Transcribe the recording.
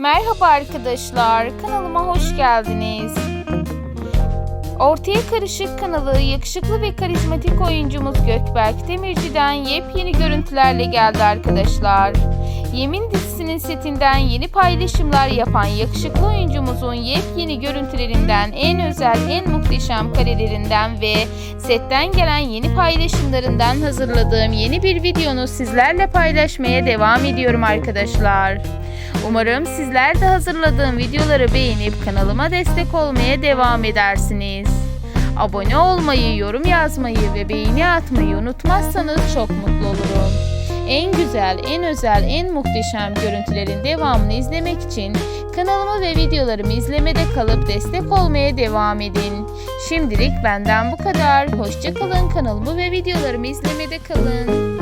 Merhaba arkadaşlar, kanalıma hoş geldiniz. Ortaya Karışık kanalı yakışıklı ve karizmatik oyuncumuz Gökberk Demirci'den yepyeni görüntülerle geldi arkadaşlar. Yemin dizisinin setinden yeni paylaşımlar yapan yakışıklı oyuncumuzun yepyeni görüntülerinden, en özel, en muhteşem karelerinden ve setten gelen yeni paylaşımlarından hazırladığım yeni bir videonu sizlerle paylaşmaya devam ediyorum arkadaşlar. Umarım sizler de hazırladığım videoları beğenip kanalıma destek olmaya devam edersiniz. Abone olmayı, yorum yazmayı ve beğeni atmayı unutmazsanız çok mutlu olurum. En güzel, en özel, en muhteşem görüntülerin devamını izlemek için kanalımı ve videolarımı izlemede kalıp destek olmaya devam edin. Şimdilik benden bu kadar. Hoşçakalın kanalımı ve videolarımı izlemede kalın.